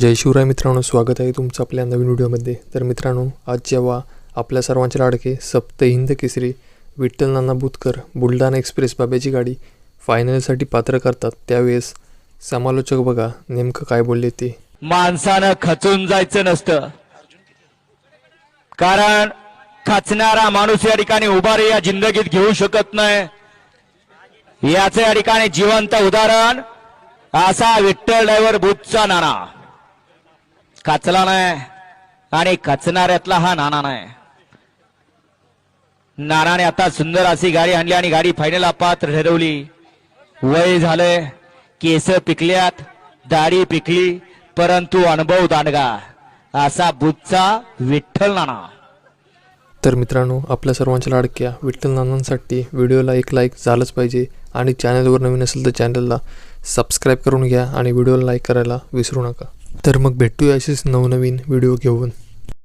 जय शिवराय मित्रांनो स्वागत आहे तुमचं आपल्या नवीन व्हिडिओमध्ये. तर मित्रांनो आज जेव्हा आपल्या सर्वांचे लाडके सप्त हिंद केसरी विठ्ठल नाना बुतकर बुलढाणा एक्सप्रेस बाब्याची गाडी फायनलसाठी पात्र करतात त्यावेळेस समालोचक बघा नेमकं काय बोलले ते. माणसानं खचून जायचं नसतं. कारण खचणारा माणूस या ठिकाणी उभारी या जिंदगीत घेऊ शकत नाही. याचे या ठिकाणी जिवंत उदाहरण असा विठ्ठल ड्रायव्हर बुथचा नाना. काचला नाही. आणि काचणाऱ्यातला हा नाना नाही. नानाने आता सुंदर अशी गाडी आणली आणि गाडी फायनल पात्र ठरवली. वय झालंय केस पिकल्यात दाढी पिकली परंतु अनुभव दांडगा. असा बुधचा विठ्ठल नाना. तर मित्रांनो आपल्या सर्वांच्या लाडक्या विठ्ठल नानांसाठी व्हिडिओला एक लाईक झालंच पाहिजे आणि चॅनलवर नवीन असेल तर चॅनलला सबस्क्राईब करून घ्या आणि व्हिडिओला लाईक करायला विसरू नका. तर मग भेटूया असेच नवनवीन व्हिडिओ घेऊन.